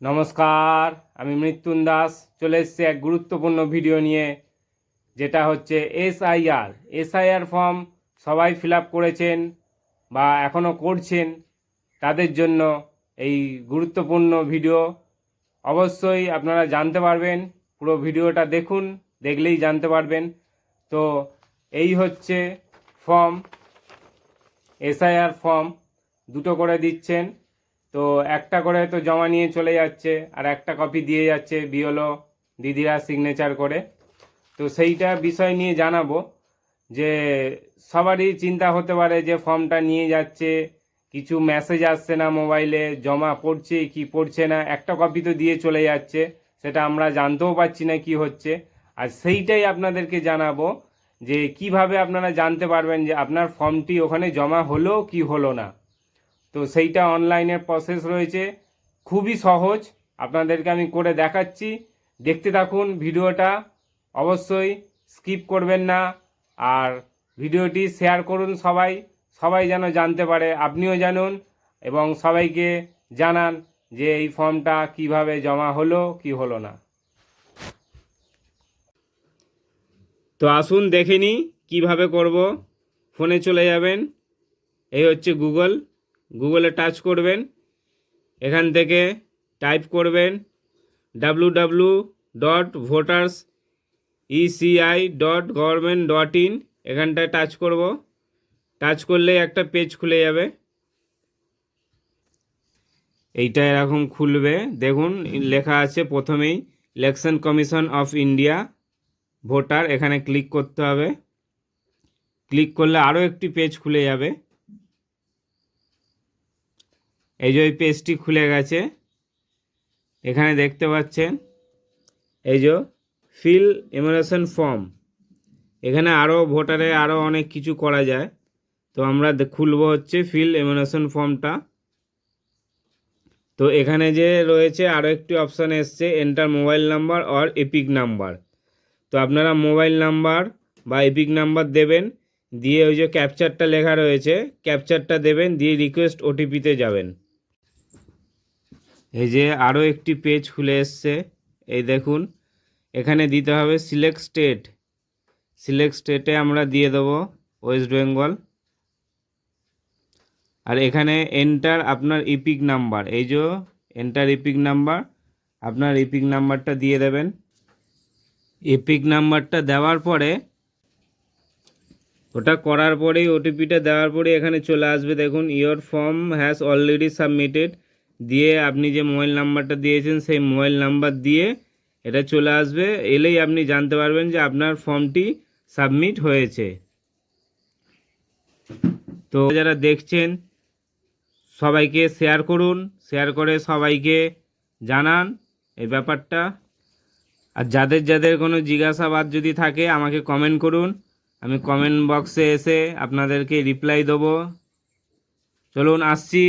নমস্কার, আমি মৃত্যুন দাস। চলে এসেছি এক গুরুত্বপূর্ণ ভিডিও নিয়ে, যেটা হচ্ছে এসআইআর এসআইআর ফর্ম সবাই ফিল আপ করেছেন বা এখনও করছেন, তাদের জন্য এই গুরুত্বপূর্ণ ভিডিও অবশ্যই আপনারা জানতে পারবেন, পুরো ভিডিওটা দেখুন, দেখলেই জানতে পারবেন। তো এই হচ্ছে ফর্ম এসআইআর ফর্ম দুটো করে দিচ্ছেন। তো একটা করে তো জমা নিয়ে চলে যাচ্ছে, আর একটা কপি দিয়ে যাচ্ছে বিওলো দিদিরা সিগনেচার করে। তো সেইটা বিষয় নিয়ে জানাব যে সবারই চিন্তা হতে পারে যে ফর্মটা নিয়ে যাচ্ছে, কিছু মেসেজ আসছে না মোবাইলে জমা পড়ছে কি পড়ছে না, একটা কপি তো দিয়ে চলে যাচ্ছে, সেটা আমরা জানতেও পারছি না কি হচ্ছে। আর সেইটাই আপনাদেরকে জানাব যে কীভাবে আপনারা জানতে পারবেন যে আপনার ফর্মটি ওখানে জমা হলো কি হলো না। তো সেইটা অনলাইনের প্রসেস রয়েছে। খুবই সহজ। আপনাদেরকে আমি করে দেখাচ্ছি। দেখতে থাকুন ভিডিওটা। অবশ্যই স্কিপ করবেন না। আর ভিডিওটি শেয়ার করুন সবাই। সবাই যেন জানতে পারে, আপনিও জানুন এবং সবাইকে জানান যে এই ফর্মটা কীভাবে জমা হলো, কি হলো না। তো আসুন দেখে নিই কীভাবে করব। ফোনে চলে যাবেন। এই হচ্ছে গুগল গুগলে টাচ করবেন, এখান থেকে টাইপ করবেন W W dot voters ECI dot government dot in এখানটায় টাচ করব। টাচ করলে একটা পেজ খুলে যাবে। এইটা এরকম খুলবে। দেখুন, লেখা আছে প্রথমেই, election commission of India, voter, এখানে ক্লিক করতে হবে। ক্লিক করলে আরও একটি পেজ খুলে যাবে। এই যে ওই পেজটি খুলে গেছে, এখানে দেখতে পাচ্ছেন, এই যে ফিল এমুলেশন ফর্ম। এখানে আরও ভোটারে আরও অনেক কিছু করা যায়। তো আমরা খুলব হচ্ছে ফিল এমুলেশন ফর্মটা। তো এখানে যে রয়েছে আরও একটি অপশান এসছে, enter mobile number or EPIC number. তো আপনারা মোবাইল নাম্বার বা এপিক নাম্বার দেবেন, দিয়ে ওই যে ক্যাপচারটা লেখা রয়েছে, ক্যাপচারটা দেবেন, দিয়ে রিকোয়েস্ট ওটিপিতে যাবেন। এই যে আরও একটি পেজ খুলে এসছে। এই দেখুন, এখানে দিতে হবে সিলেক্ট স্টেট সিলেক্ট স্টেটে আমরা দিয়ে দেবো ওয়েস্ট বেঙ্গল আর এখানে এন্টার আপনার ইপিক নাম্বার এই যে এন্টার ইপিক নাম্বার আপনার ইপিক নাম্বারটা দিয়ে দেবেন। এপিক নাম্বারটা দেওয়ার পরে, ওটা করার পরেই ওটিপিটা দেওয়ার পরে এখানে চলে আসবে। দেখুন your form has already submitted দিয়ে আপনি যে মোবাইল নাম্বারটা দিয়েছেন, সেই মোবাইল নাম্বার দিয়ে এটা চলে আসবে। এলেই আপনি জানতে পারবেন যে আপনার ফর্মটি সাবমিট হয়েছে। তো যারা দেখছেন, সবাইকে শেয়ার করুন, শেয়ার করে সবাইকে জানান এই ব্যাপারটা। আর যাদের যাদের কোনো জিজ্ঞাসাবাদ যদি থাকে, আমাকে কমেন্ট করুন। আমি কমেন্ট বক্সে এসে আপনাদেরকে রিপ্লাই দেবো। চলুন, আসছি।